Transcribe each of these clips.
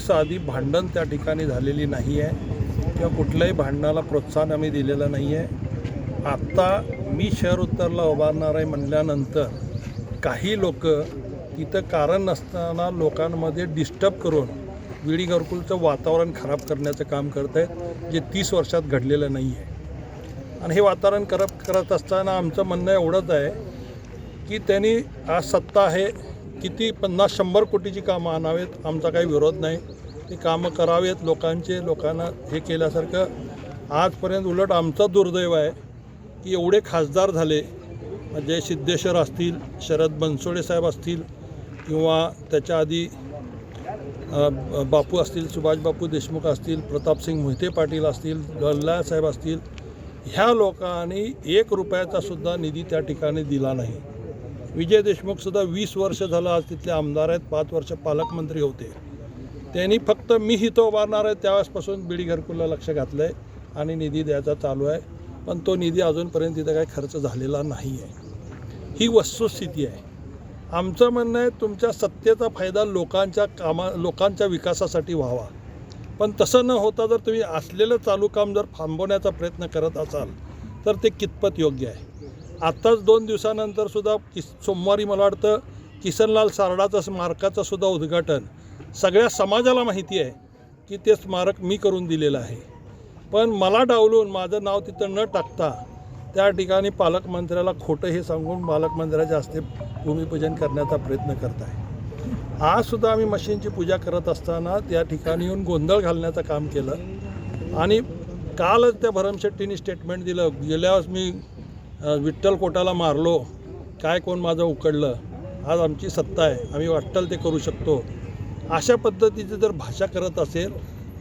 साधी भांडण त्या ठिकाणी झालेली नाही आहे किंवा कुठल्याही भांडणाला प्रोत्साहन आम्ही दिलेलं नाही आहे. आत्ता मी शहर उत्तरला उभारणार आहे म्हणल्यानंतर काही लोक तिथं कारण नसताना लोकांमध्ये डिस्टर्ब करून विडी घरकुलचं वातावरण खराब करण्याचं काम करत आहेत जे तीस वर्षात घडलेलं नाही आहे. आणि हे वातावरण खराब करत असताना आमचं म्हणणं एवढंच आहे की त्यांनी आज सत्ता आहे किती पन्नास शंभर कोटीची कामं आणावेत? आमचा काही विरोध नाही. ते कामं करावेत लोकांचे. लोकांना हे केल्यासारखं आजपर्यंत उलट आमचं दुर्दैव आहे की एवढे खासदार झाले. जय सिद्धेश्वर असतील शरद बनसोडे साहेब असतील किंवा त्याच्या आधी बापू असतील सुभाष बापू देशमुख असतील प्रतापसिंग मोहिते पाटील असतील गल्ला साहेब असतील ह्या लोकांनी एक रुपयाचा सुद्धा निधी त्या ठिकाणी दिला नाही. विजय देशमुखसुद्धा वीस वर्ष झालं आज तिथले आमदार आहेत पाच वर्ष पालकमंत्री होते. त्यांनी फक्त मी इथं उभारणार आहे त्यावेळेसपासून बिडी घरकुलला लक्ष घातलं आहे आणि निधी द्यायचा चालू आहे. पण तो निधी अजूनपर्यंत तिथं काही खर्च झालेला नाही आहे ही वस्तुस्थिती आहे. आमचं म्हणणं आहे तुमच्या सत्तेचा फायदा लोकांच्या कामा लोकांच्या विकासासाठी व्हावा. पण तसं न होता जर तुम्ही असलेलं चालू काम जर थांबवण्याचा प्रयत्न करत असाल तर ते कितपत योग्य आहे? आत्ताच दोन दिवसानंतर सुद्धा किस सोमवारी मला वाटतं किसनलाल सारडाचं स्मारकाचं सुद्धा उद्घाटन सगळ्या समाजाला माहिती आहे की ते स्मारक मी करून दिलेलं आहे. पण मला डावलून माझं नाव तिथं न टाकता त्या ठिकाणी पालकमंत्र्याला खोटं हे सांगून पालकमंत्र्याच्या हस्ते भूमिपूजन करण्याचा प्रयत्न करत आहे आजसुद्धा आम्ही मशीनची पूजा करत असताना त्या ठिकाणी येऊन गोंधळ घालण्याचं काम केलं आणि कालच त्या भरमशेट्टीने स्टेटमेंट दिलं. गेल्यावेळेस मी विठ्ठल कोटाला मारलो काय कोण माझं उकडलं आज आमची सत्ता आहे आम्ही वाटल ते करू शकतो. अशा पद्धतीची जर भाषा करत असेल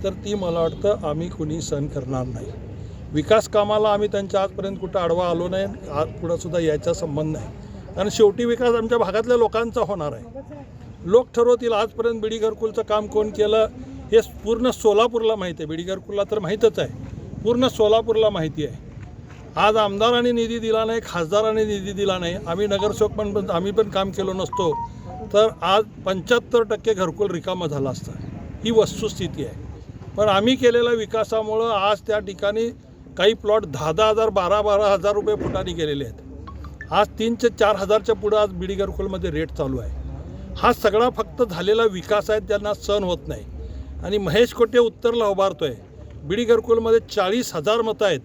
तर ती मला वाटतं आम्ही कुणी सहन करणार नाही. विकास कामाला आम्ही त्यांच्या आजपर्यंत कुठं आडवा आलो नाही आज पुढंसुद्धा यायचा संबंध नाही. कारण शेवटी विकास आमच्या भागातल्या लोकांचा होणार आहे. लोक ठरवतील आजपर्यंत बिडी घरकुलचं काम कोण केलं हे पूर्ण सोलापूरला माहिती आहे. बिडी घरकुलला तर माहीतच आहे. पूर्ण सोलापूरला माहिती आहे. आज आमदारांनी निधी दिला नाही खासदारांनी निधी दिला नाही. आम्ही नगरसेवक पण पण आम्ही पण काम केलो नसतो. तर आज पंच्याहत्तर टक्के घरकुल रिकामं झालं असतं. ही वस्तुस्थिती आहे. पण आम्ही केलेल्या विकासामुळं आज त्या ठिकाणी काही प्लॉट दहा दहा हजार बारा बारा हजार रुपये फुटाने गेलेले आहेत. आज तीन ते चार हजारच्या पुढं आज बिडी घरकुलमध्ये रेट चालू आहे. हा सगळा फक्त झालेला विकास आहे त्यांना सहन होत नाही. आणि महेश कोटे उत्तरला उभारतो आहे बिडी घरकुलमध्ये चाळीस हजार मतं आहेत.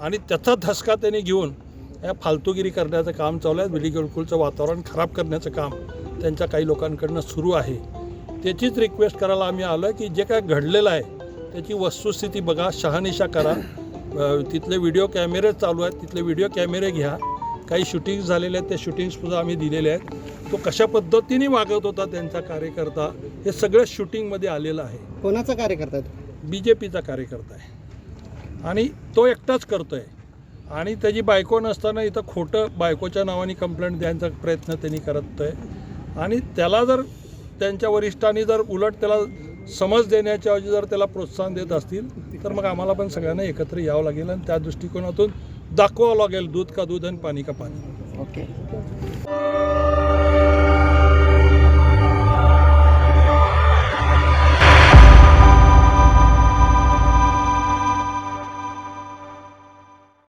आणि त्याचा धसका त्यांनी घेऊन या फालतूगिरी करण्याचं काम चालू आहे. घरकुलचं वातावरण खराब करण्याचं काम त्यांच्या काही लोकांकडनं सुरू आहे. त्याचीच रिक्वेस्ट करायला आम्ही आलो आहे की जे काय घडलेलं आहे त्याची वस्तुस्थिती बघा शहानिशा करा. तिथले व्हिडिओ कॅमेरे चालू आहेत. तिथले व्हिडिओ कॅमेरे घ्या. काही शूटिंग्स झालेले आहेत ते शूटिंगसुद्धा आम्ही दिलेले आहेत. तो कशा पद्धतीने वागत होता त्यांचा कार्यकर्ता हे सगळं शूटिंगमध्ये आलेलं आहे. कोणाचा कार्यकर्ता? बी जे पीचा कार्यकर्ता आहे. आणि तो एकटाच करतो आहे आणि त्याची बायको नसताना इथं खोटं बायकोच्या नावाने कंप्लेंट द्यायचा प्रयत्न त्यांनी करत आहे आणि त्याला जर त्यांच्या वरिष्ठांनी जर उलट त्याला समज देण्याच्या ऐवजी जर त्याला प्रोत्साहन देत असतील तर मग आम्हाला पण सगळ्यांना एकत्र यावं लागेल आणि त्या दृष्टिकोनातून दाखवावं लागेल दूध का दूध आणि पाणी का पाणी. ओके.